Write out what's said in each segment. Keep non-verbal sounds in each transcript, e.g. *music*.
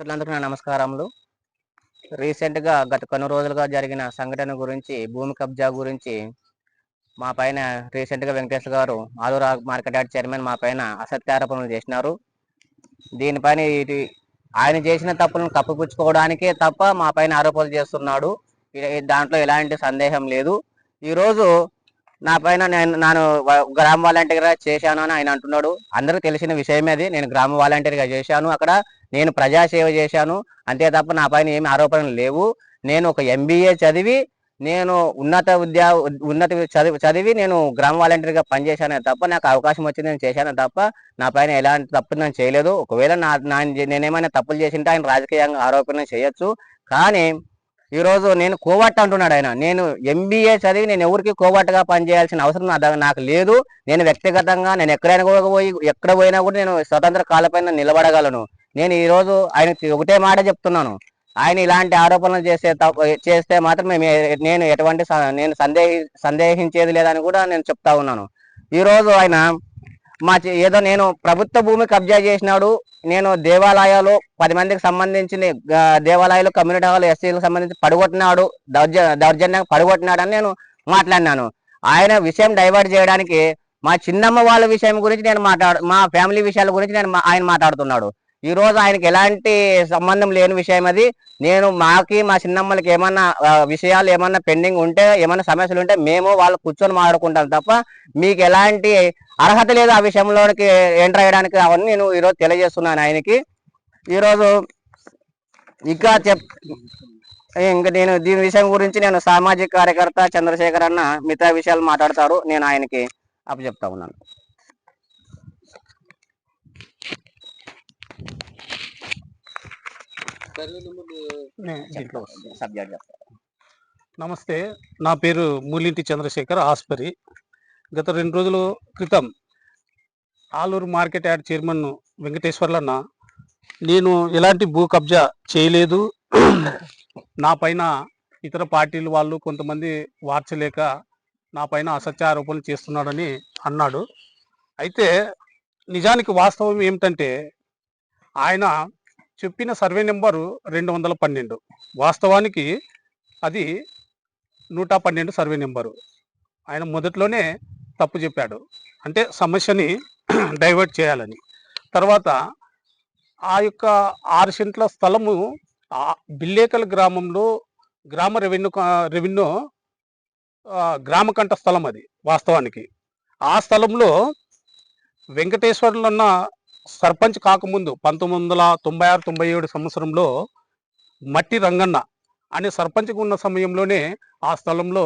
మిత్రులందరూ నా నమస్కారములు. రీసెంట్గా గత కొన్ని రోజులుగా జరిగిన సంఘటన గురించి భూమి కబ్జా గురించి మా పైన రీసెంట్గా వెంకటేశ్వర గారు ఆలూరు మార్కెట్ యార్డ్ చైర్మన్ మా పైన అసత్యారోపణలు చేసినారు. దీనిపైన ఇది ఆయన చేసిన తప్పులను కప్పిపుచ్చుకోవడానికే తప్ప మా పైన ఆరోపణలు చేస్తున్నాడు. దాంట్లో ఎలాంటి సందేహం లేదు. ఈరోజు నా పైన నేను నేను గ్రామ వాలంటీర్గా చేశాను అని ఆయన అంటున్నాడు. అందరూ తెలిసిన విషయమే అది. నేను గ్రామ వాలంటీర్గా చేశాను. అక్కడ నేను ప్రజాసేవ చేశాను. అంతే తప్ప నా పైన ఏమి ఆరోపణలు లేవు. నేను ఒక ఎంబీఏ చదివి నేను ఉన్నత విద్యా ఉన్నత చదివి చదివి నేను గ్రామ వాలంటీర్గా పనిచేశానే తప్ప నాకు అవకాశం వచ్చింది నేను చేశాను తప్ప నా పైన ఎలాంటి తప్పు నేను చేయలేదు. ఒకవేళ నా నేనేమైనా తప్పులు చేసింటే ఆయన రాజకీయంగా ఆరోపణ చేయొచ్చు. కానీ ఈరోజు నేను కోవట్ అంటున్నాడు ఆయన. నేను ఎంబీఏ చదివి నేను ఎవరికి కోవట్టుగా పనిచేయాల్సిన అవసరం నాకు లేదు. నేను వ్యక్తిగతంగా నేను ఎక్కడైనా కూడా పోయి ఎక్కడ పోయినా కూడా నేను స్వతంత్ర కాలపైన నిలబడగలను. నేను ఈరోజు ఆయన ఆయనకి ఒకటే మాట చెప్తున్నాను. ఆయన ఇలాంటి ఆరోపణలు చేసే చేస్తే మాత్రం మేము నేను ఎటువంటి స- నేను సందేహి సందేహించేది లేదని కూడా నేను చెప్తా ఉన్నాను. ఈరోజు ఆయన మా ఏదో నేను ప్రభుత్వ భూమి కబ్జా చేసినాడు. నేను దేవాలయాలు పది మందికి సంబంధించిన దేవాలయాలు కమ్యూనిటీ హాల్ ఎస్సీలకు సంబంధించి పడగొట్టినాడు. దౌర్జ దౌర్జన్యంగా పడగొట్టినాడని నేను మాట్లాడినాను. ఆయన విషయం డైవర్ట్ చేయడానికి మా చిన్నమ్మ వాళ్ళ విషయం గురించి నేను మాట్లాడు మా ఫ్యామిలీ విషయాల గురించి నేను మా- ఆయన మాట్లాడుతున్నాడు. ఈరోజు ఆయనకి ఎలాంటి సంబంధం లేని విషయం అది. నేను మాకి మా చిన్నమ్మలకి ఏమన్నా విషయాలు ఏమన్నా పెండింగ్ ఉంటే ఏమన్నా సమస్యలు ఉంటే మేము వాళ్ళు కూర్చొని మాట్లాడుకుంటాం తప్ప మీకు ఎలాంటి అర్హత లేదు ఆ విషయంలోకి ఎంటర్ అయ్యడానికి అవన్నీ నేను ఈరోజు తెలియజేస్తున్నాను ఆయనకి. ఈరోజు ఇంకా చెప్ ఇంకా నేను దీని విషయం గురించి నేను సామాజిక కార్యకర్త చంద్రశేఖర్ అన్న మిగతా విషయాలు మాట్లాడతారు. నేను ఆయనకి అప్పచెప్తా ఉన్నాను. దీంట్లో సబ్జెక్ట్ చేస్తాను నమస్తే నా పేరు మూలింటి చంద్రశేఖర్ ఆస్పరి. గత రెండు రోజుల క్రితం ఆలూరు మార్కెట్ యార్డ్ చైర్మన్ వెంకటేశ్వర్లన్న నేను ఎలాంటి భూ కబ్జా చేయలేదు. నా పైన ఇతర పార్టీలు వాళ్ళు కొంతమంది వార్చలేక నా పైన అసత్య ఆరోపణలు చేస్తున్నాడని అన్నాడు. అయితే నిజానికి వాస్తవం ఏమిటంటే ఆయన చెప్పిన సర్వే నెంబరు రెండు వందల పన్నెండు. వాస్తవానికి అది నూట పన్నెండు సర్వే నెంబరు. ఆయన మొదట్లోనే తప్పు చెప్పాడు. అంటే సమస్యని *clears throat* డైవర్ట్ చేయాలని. తర్వాత ఆ యొక్క ఆరు సెంట్ల స్థలము ఆ బిల్లేకల్ గ్రామంలో గ్రామ రెవెన్యూ రెవెన్యూ గ్రామకంఠ స్థలం అది వాస్తవానికి. ఆ స్థలంలో వెంకటేశ్వర్లు ఉన్న సర్పంచ్ కాకముందు పంతొమ్మిది వందల తొంభై ఆరు తొంభై ఏడు సంవత్సరంలో మట్టి రంగన్న అనే సర్పంచ్గా ఉన్న సమయంలోనే ఆ స్థలంలో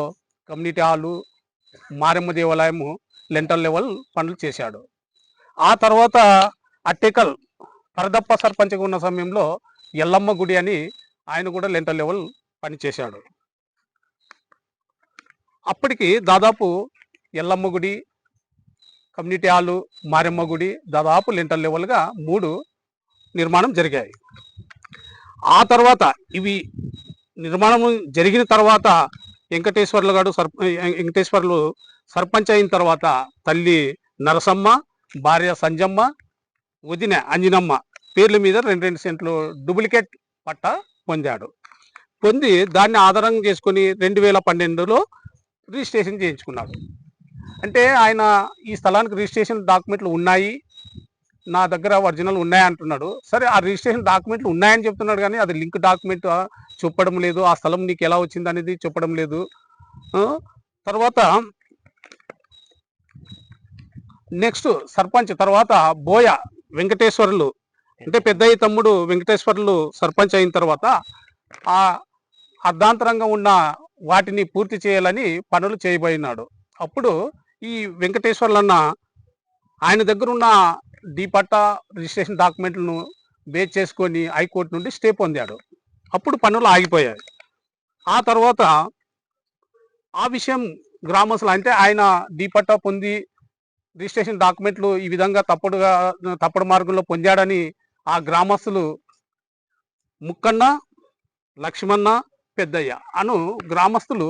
కమ్యూనిటీ హాలు మారెమ్మ దేవాలయము లెంటల్ లెవెల్ పనులు చేశాడు. ఆ తర్వాత అట్టేకల్ పరదప్ప సర్పంచ్గా ఉన్న సమయంలో ఎల్లమ్మ గుడి అని ఆయన కూడా లెంటల్ లెవెల్ పని చేశాడు. అప్పటికి దాదాపు ఎల్లమ్మ గుడి కమ్యూనిటీ హాలు మారెమ్మ గుడి దాదాపు లింటర్ లెవెల్గా మూడు నిర్మాణం జరిగాయి. ఆ తర్వాత ఇవి నిర్మాణం జరిగిన తర్వాత వెంకటేశ్వర్లు గారు సర్ప వెంకటేశ్వర్లు సర్పంచ్ అయిన తర్వాత తల్లి నరసమ్మ భార్య సంజమ్మ వదిన అంజనమ్మ పేర్ల మీద రెండు రెండు సెంట్లు డూప్లికేట్ పట్ట పొందాడు. పొంది దాన్ని ఆధారం చేసుకొని రెండు వేల పన్నెండులో రిజిస్ట్రేషన్ చేయించుకున్నాడు. అంటే ఆయన ఈ స్థలానికి రిజిస్ట్రేషన్ డాక్యుమెంట్లు ఉన్నాయి. నా దగ్గర ఒరిజినల్ ఉన్నాయి అంటున్నాడు. సరే ఆ రిజిస్ట్రేషన్ డాక్యుమెంట్లు ఉన్నాయని చెప్తున్నాడు కానీ అది లింక్ డాక్యుమెంట్ చెప్పడం లేదు. ఆ స్థలం నీకు ఎలా వచ్చింది అనేది చెప్పడం లేదు. తర్వాత నెక్స్ట్ సర్పంచ్ తర్వాత బోయ వెంకటేశ్వర్లు అంటే పెద్దయ్య తమ్ముడు వెంకటేశ్వర్లు సర్పంచ్ అయిన తర్వాత ఆ అర్ధాంతరంగా ఉన్న వాటిని పూర్తి చేయాలని పనులు చేయబోయినాడు. అప్పుడు ఈ వెంకటేశ్వర్లన్న ఆయన దగ్గర ఉన్న డీపట్టా రిజిస్ట్రేషన్ డాక్యుమెంట్లను బేస్ చేసుకొని హైకోర్టు నుండి స్టే పొందాడు. అప్పుడు పనులు ఆగిపోయాయి. ఆ తర్వాత ఆ విషయం గ్రామస్తులు అంటే ఆయన డీపట్టా పొంది రిజిస్ట్రేషన్ డాక్యుమెంట్లు ఈ విధంగా తప్పుడుగా తప్పుడు మార్గంలో పొందాడని ఆ గ్రామస్తులు ముక్కన్న లక్ష్మణ పెద్దయ్య అను గ్రామస్తులు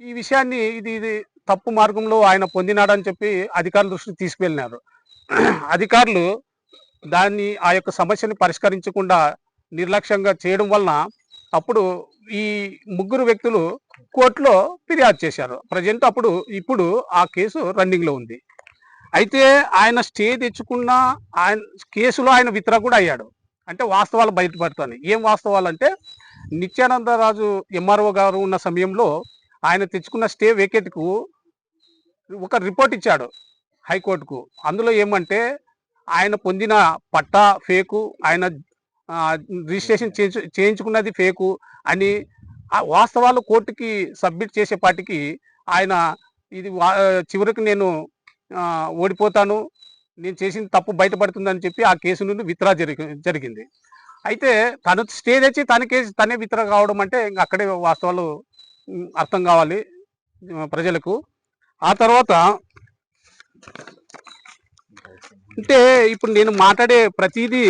ఈ విషయాన్ని ఇది ఇది తప్పు మార్గంలో ఆయన పొందినాడని చెప్పి అధికారుల దృష్టికి తీసుకువెళ్ళినారు అధికారులు దాన్ని ఆ యొక్క సమస్యను పరిష్కరించకుండా నిర్లక్ష్యంగా చేయడం వలన అప్పుడు ఈ ముగ్గురు వ్యక్తులు కోర్టులో ఫిర్యాదు చేశారు. ప్రజెంట్ అప్పుడు ఇప్పుడు ఆ కేసు రన్నింగ్లో ఉంది. అయితే ఆయన స్టే తెచ్చుకున్న ఆయన కేసులో ఆయన విత్డ్రా కూడా అయ్యాడు. అంటే వాస్తవాలు బయటపడుతుంది ఏం వాస్తవాలు అంటే నిత్యానందరాజు ఎంఆర్ఓ గారు ఉన్న సమయంలో ఆయన తెచ్చుకున్న స్టే వేకెట్కు ఒక రిపోర్ట్ ఇచ్చాడు హైకోర్టుకు. అందులో ఏమంటే ఆయన పొందిన పట్టా ఫేకు ఆయన రిజిస్ట్రేషన్ చేయించు చేయించుకున్నది ఫేకు అని వాస్తవాలు కోర్టుకి సబ్మిట్ చేసేపాటికి ఆయన ఇది వా- చివరికి నేను ఓడిపోతాను నేను చేసిన తప్పు బయటపడుతుందని చెప్పి ఆ కేసు నుండి విత్డ్రా జరిగి జరిగింది. అయితే తను స్టే తెచ్చి తన కేసు తనే విత్డ్రా కావడం అంటే ఇంకా అక్కడే వాస్తవాలు అర్థం కావాలి ప్రజలకు. ఆ తర్వాత అంటే ఇప్పుడు నేను మాట్లాడే ప్రతిదీ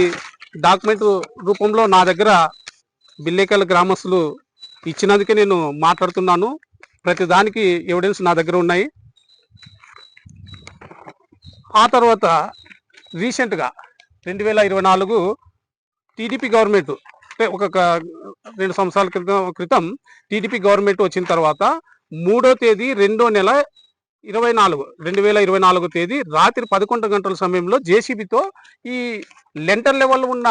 డాక్యుమెంట్ రూపంలో నా దగ్గర బిల్లేకల్ గ్రామస్తులు ఇచ్చినందుకే నేను మాట్లాడుతున్నాను. ప్రతి దానికి ఎవిడెన్స్ నా దగ్గర ఉన్నాయి. ఆ తర్వాత రీసెంట్గా రెండు వేల ఇరవై నాలుగు టీడీపీ గవర్నమెంట్ ఒక రెండు సంవత్సరాల క్రితం క్రితం టీడీపీ గవర్నమెంట్ వచ్చిన తర్వాత మూడో తేదీ రెండో నెల ఇరవై నాలుగు రెండు వేల ఇరవై నాలుగు తేదీ రాత్రి పదకొండు గంటల సమయంలో జేసీబీతో ఈ లెంటర్ లెవెల్ ఉన్న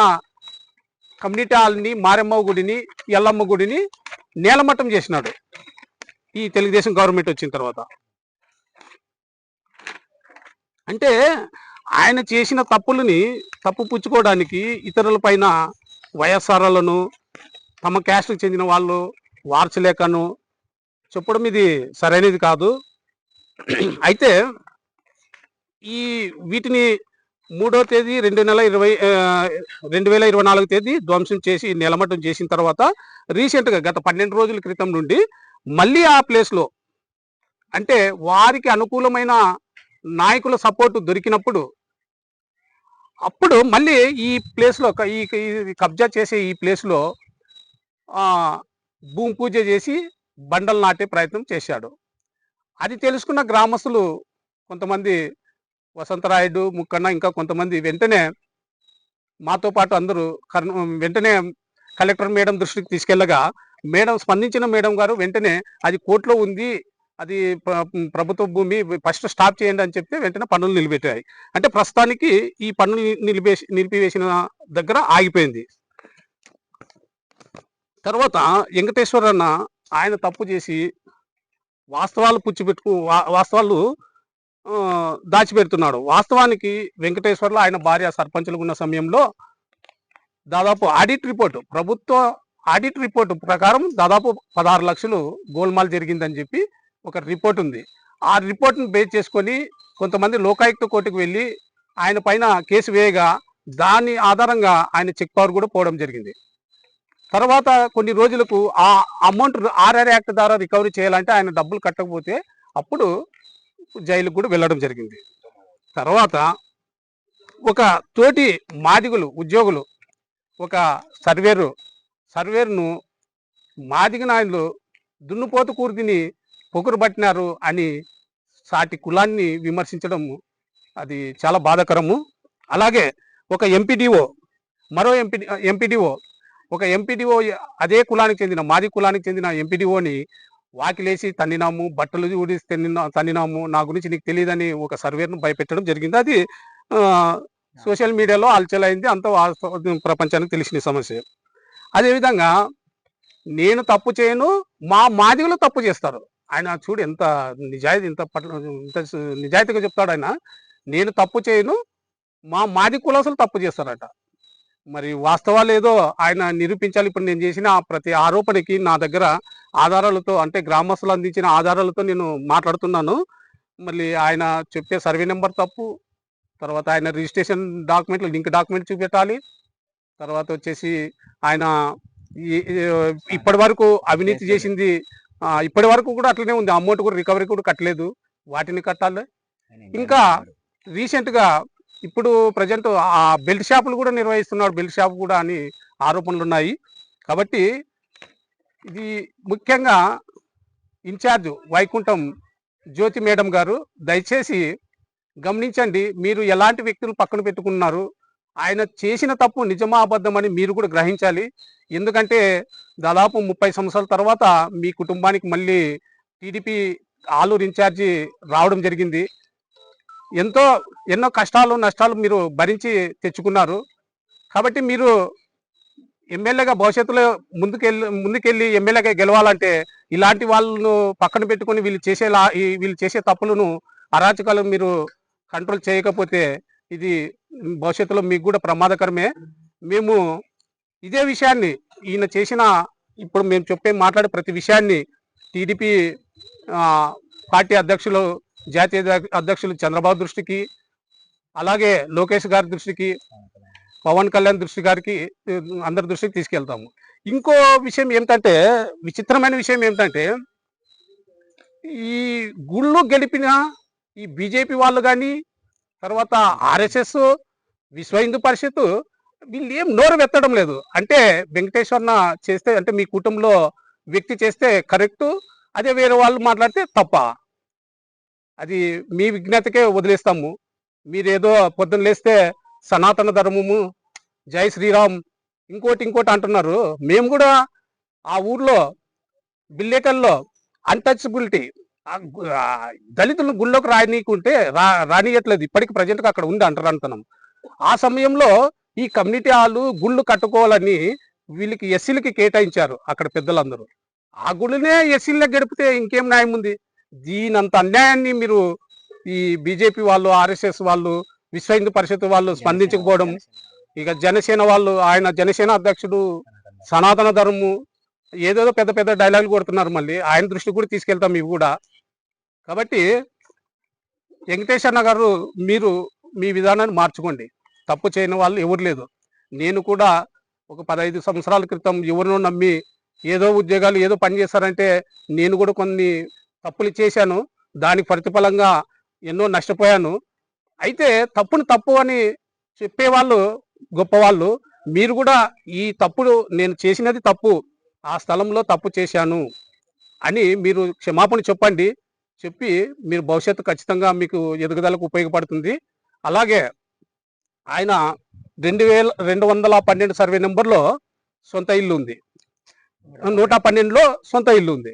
కమ్యూనిటీ హాల్ని మారెమ్మ గుడిని ఎల్లమ్మ గుడిని నేలమట్టం చేసినాడు ఈ తెలుగుదేశం గవర్నమెంట్ వచ్చిన తర్వాత. అంటే ఆయన చేసిన తప్పులని తప్పు పుచ్చుకోవడానికి ఇతరుల పైన వైఎస్ఆర్లను తమ క్యాస్ట్కి చెందిన వాళ్ళు వార్చలేకను చెప్పడం ఇది సరైనది కాదు. అయితే ఈ వీటిని మూడో తేదీ రెండు నెల ఇరవై రెండు వేల ఇరవై నాలుగు తేదీ ధ్వంసం చేసి నిలమట్టం చేసిన తర్వాత రీసెంట్గా గత పన్నెండు రోజుల క్రితం నుండి మళ్ళీ ఆ ప్లేస్లో అంటే వారికి అనుకూలమైన నాయకుల సపోర్ట్ దొరికినప్పుడు అప్పుడు మళ్ళీ ఈ ప్లేస్లో ఈ కబ్జా చేసే ఈ ప్లేస్లో భూమి పూజ చేసి బండలు నాటే ప్రయత్నం చేశాడు. అది తెలుసుకున్న గ్రామస్తులు కొంతమంది వసంతరాయుడు ముక్కన్న ఇంకా కొంతమంది వెంటనే మాతో పాటు అందరూ కర్ణ వెంటనే కలెక్టర్ మేడం దృష్టికి తీసుకెళ్ళగా మేడం స్పందించిన మేడం గారు వెంటనే అది కోర్టులో ఉంది అది ప్రభుత్వ భూమి ఫస్ట్ స్టాప్ చేయండి అని చెప్తే వెంటనే పనులు నిలిపెట్టాయి. అంటే ప్రస్తుతానికి ఈ పనులు నిలిపేసి నిలిపివేసిన దగ్గర ఆగిపోయింది. తర్వాత వెంకటేశ్వర అన్న ఆయన తప్పు చేసి వాస్తవాలు పుచ్చిపెట్టుకు వా- వాస్తవాలు దాచిపెడుతున్నాడు. వాస్తవానికి వెంకటేశ్వర్లో ఆయన భార్య సర్పంచులు ఉన్న సమయంలో దాదాపు ఆడిట్ రిపోర్ట్ ప్రభుత్వ ఆడిట్ రిపోర్ట్ ప్రకారం దాదాపు పదహారు లక్షలు గోల్మాల్ జరిగిందని చెప్పి ఒక రిపోర్ట్ ఉంది. ఆ రిపోర్ట్ను బేస్ చేసుకొని కొంతమంది లోకాయుక్త కోర్టుకు వెళ్ళి ఆయన పైన కేసు వేయగా దాని ఆధారంగా ఆయన చెక్ పవర్ కూడా పోవడం జరిగింది. తర్వాత కొన్ని రోజులకు ఆ అమౌంట్ ఆర్ఆర్ యాక్ట్ ద్వారా రికవరీ చేయాలంటే ఆయన డబ్బులు కట్టకపోతే అప్పుడు జైలుకు కూడా వెళ్ళడం జరిగింది. తర్వాత ఒక తోటి మాదిగులు ఉద్యోగులు ఒక సర్వేరు సర్వేరును మాదిగ నాయకులు దున్నుపోతు కూర్తిని పొగురు పట్టినారు అని సాటి కులాన్ని విమర్శించడం అది చాలా బాధాకరము. అలాగే ఒక ఎంపీడీఓ మరో ఎంపీ ఎంపీడీఓ ఒక ఎంపీడీఓ అదే కులానికి చెందిన మాది కులానికి చెందిన ఎంపీడీఓని వాకిలేసి తన్నినాము బట్టలు ఊడిసి తన్నినా తన్నినాము నా గురించి నీకు తెలియదని ఒక సర్వేను భయపెట్టడం జరిగింది. అది సోషల్ మీడియాలో అలచలైంది అంత ప్రపంచానికి తెలిసిన సమస్య. అదేవిధంగా నేను తప్పు చేయను మా మాదిగలు తప్పు చేస్తారు. ఆయన చూడు ఎంత నిజాయితీ ఇంత పట్ల ఇంత నిజాయితీగా చెప్తాడు ఆయన. నేను తప్పు చేయను మా మాది కులసులు తప్పు చేస్తారట. మరి వాస్తవాలు ఏదో ఆయన నిరూపించాలి ఇప్పుడు నేను చేసిన ప్రతి ఆరోపణకి నా దగ్గర ఆధారాలతో అంటే గ్రామస్తులు అందించిన ఆధారాలతో నేను మాట్లాడుతున్నాను. మళ్ళీ ఆయన చెప్పే సర్వే నెంబర్ తప్పు తర్వాత ఆయన రిజిస్ట్రేషన్ డాక్యుమెంట్లు లింక్ డాక్యుమెంట్ చూపెట్టాలి తర్వాత వచ్చేసి ఆయన ఇప్పటి వరకు అవినీతి చేసింది ఇప్పటి వరకు కూడా అట్లనే ఉంది. అమౌంట్ కూడా రికవరీ కూడా కట్టలేదు. వాటిని కట్టాలి. ఇంకా రీసెంట్గా ఇప్పుడు ప్రజెంట్ ఆ బెల్ట్ షాపులు కూడా నిర్వహిస్తున్నాడు బెల్ట్ షాప్ కూడా అని ఆరోపణలు ఉన్నాయి. కాబట్టి ఇది ముఖ్యంగా ఇన్ఛార్జ్ వైకుంఠం జ్యోతి మేడం గారు దయచేసి గమనించండి మీరు ఎలాంటి వ్యక్తులు పక్కన పెట్టుకున్నారు? ఆయన చేసిన తప్పు నిజమా అబద్ధమని మీరు కూడా గ్రహించాలి. ఎందుకంటే దాదాపు ముప్పై సంవత్సరాల తర్వాత మీ కుటుంబానికి మళ్ళీ టీడీపీ ఆలూరు ఇన్ఛార్జి రావడం జరిగింది. ఎంతో ఎన్నో కష్టాలు నష్టాలు మీరు భరించి తెచ్చుకున్నారు. కాబట్టి మీరు ఎమ్మెల్యేగా భవిష్యత్తులో ముందుకెళ్ళి ముందుకెళ్ళి ఎమ్మెల్యేగా గెలవాలంటే ఇలాంటి వాళ్ళను పక్కన పెట్టుకొని వీళ్ళు చేసే వీళ్ళు చేసే తప్పులను అరాచకాలు మీరు కంట్రోల్ చేయకపోతే ఇది భవిష్యత్తులో మీకు కూడా ప్రమాదకరమే. మేము ఇదే విషయాన్ని ఈయన చేసిన ఇప్పుడు మేము చెప్పే మాట్లాడే ప్రతి విషయాన్ని టీడీపీ పార్టీ అధ్యక్షులు జాతీయ అధ్యక్షులు చంద్రబాబు దృష్టికి అలాగే లోకేష్ గారి దృష్టికి పవన్ కళ్యాణ్ దృష్టి గారికి అందరి దృష్టికి తీసుకెళ్తాము. ఇంకో విషయం ఏమిటంటే విచిత్రమైన విషయం ఏమిటంటే ఈ గుళ్ళు గెలిపిన ఈ బీజేపీ వాళ్ళు కానీ తర్వాత ఆర్ఎస్ఎస్ విశ్వ హిందూ పరిషత్ వీళ్ళు ఏం నోరు వెత్తడం లేదు. అంటే వెంకటేశ్వర్న చేస్తే అంటే మీ కుటుంబంలో వ్యక్తి చేస్తే కరెక్టు అదే వేరే వాళ్ళు మాట్లాడితే తప్ప. అది మీ విజ్ఞతకే వదిలేస్తాము. మీరేదో పొద్దున్న లేస్తే సనాతన ధర్మము జై శ్రీరామ్ ఇంకోటి ఇంకోటి అంటున్నారు. మేము కూడా ఆ ఊర్లో బిల్లేకల్లో అన్టచబిలిటీ దళితులను గుళ్ళోకి రానీకుంటే రా రానియట్లేదు. ఇప్పటికి ప్రజెంట్గా అక్కడ ఉంది అంటారు అంటున్నాం ఆ సమయంలో ఈ కమ్యూనిటీ హాలు గుళ్ళు కట్టుకోవాలని వీళ్ళకి ఎస్సీలకి కేటాయించారు అక్కడ పెద్దలందరూ. ఆ గుళ్ళనే ఎస్సీల్లో గడిపితే ఇంకేం న్యాయం ఉంది? దీనంత అన్యాయాన్ని మీరు ఈ బీజేపీ వాళ్ళు ఆర్ఎస్ఎస్ వాళ్ళు విశ్వ హిందూ పరిషత్ వాళ్ళు స్పందించకపోవడం ఇక జనసేన వాళ్ళు ఆయన జనసేన అధ్యక్షుడు సనాతన ధర్మము ఏదేదో పెద్ద పెద్ద డైలాగులు కొడుతున్నారు మళ్ళీ. ఆయన దృష్టికి కూడా తీసుకెళ్తాం ఇవి కూడా. కాబట్టి వెంకటేష్ అన్న గారు మీరు మీ విధానాన్ని మార్చుకోండి. తప్పు చేయని వాళ్ళు ఎవరు లేదు నేను కూడా ఒక పదహైదు సంవత్సరాల క్రితం ఎవరినో నమ్మి ఏదో ఉద్యోగాలు ఏదో పని చేస్తారంటే నేను కూడా కొన్ని తప్పులు చేశాను. దానికి ప్రతిఫలంగా ఎన్నో నష్టపోయాను. అయితే తప్పును తప్పు అని చెప్పేవాళ్ళు గొప్పవాళ్ళు. మీరు కూడా ఈ తప్పుడు నేను చేసినది తప్పు. ఆ స్థలంలో తప్పు చేశాను అని మీరు క్షమాపణ చెప్పండి. చెప్పి మీరు భవిష్యత్తు ఖచ్చితంగా మీకు ఎదుగుదలకు ఉపయోగపడుతుంది. అలాగే ఆయన రెండు వేల రెండు వందల పన్నెండు సర్వే నెంబర్లో సొంత ఇల్లు ఉంది. నూట పన్నెండులో సొంత ఇల్లు ఉంది.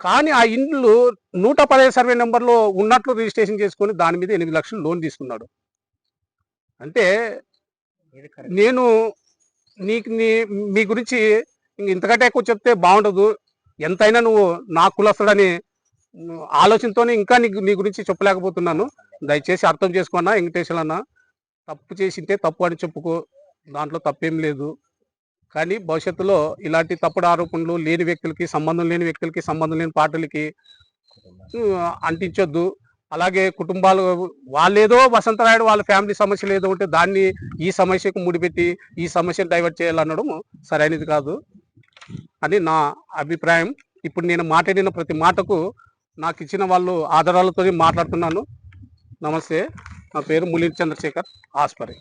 కానీ ఆ ఇల్లు నూట పదహైదు సర్వే నెంబర్లో ఉన్నట్లు రిజిస్ట్రేషన్ చేసుకొని దాని మీద ఎనిమిది లక్షలు లోన్ తీసుకున్నాడు. అంటే నేను నీకు నీ మీ గురించి ఇంక ఇంతకంటే ఎక్కువ చెప్తే బాగుండదు. ఎంతైనా నువ్వు నా కులస్తుడని ఆలోచనతోనే ఇంకా నీ నీ గురించి చెప్పలేకపోతున్నాను. దయచేసి అర్థం చేసుకున్నా వెంకటేశ్వర అన్న. తప్పు చేసింటే తప్పు అని చెప్పుకో. దాంట్లో తప్పేం లేదు. కానీ భవిష్యత్తులో ఇలాంటి తప్పుడు ఆరోపణలు లేని వ్యక్తులకి సంబంధం లేని వ్యక్తులకి సంబంధం లేని పార్టీలకి అంటించొద్దు. అలాగే కుటుంబాలు వాళ్ళేదో వసంతరాయుడు వాళ్ళ ఫ్యామిలీ సమస్యలు ఏదో ఉంటే దాన్ని ఈ సమస్యకు ముడిపెట్టి ఈ సమస్యను డైవర్ట్ చేయాలనడం సరైనది కాదు. అని నా అభిప్రాయం. ఇప్పుడు నేను మాట్లాడిన ప్రతి మాటకు నాకు ఇచ్చిన వాళ్ళు ఆధారాలతో మాట్లాడుతున్నాను. నమస్తే. నా పేరు ములి చంద్రశేఖర్ ఆస్పరి.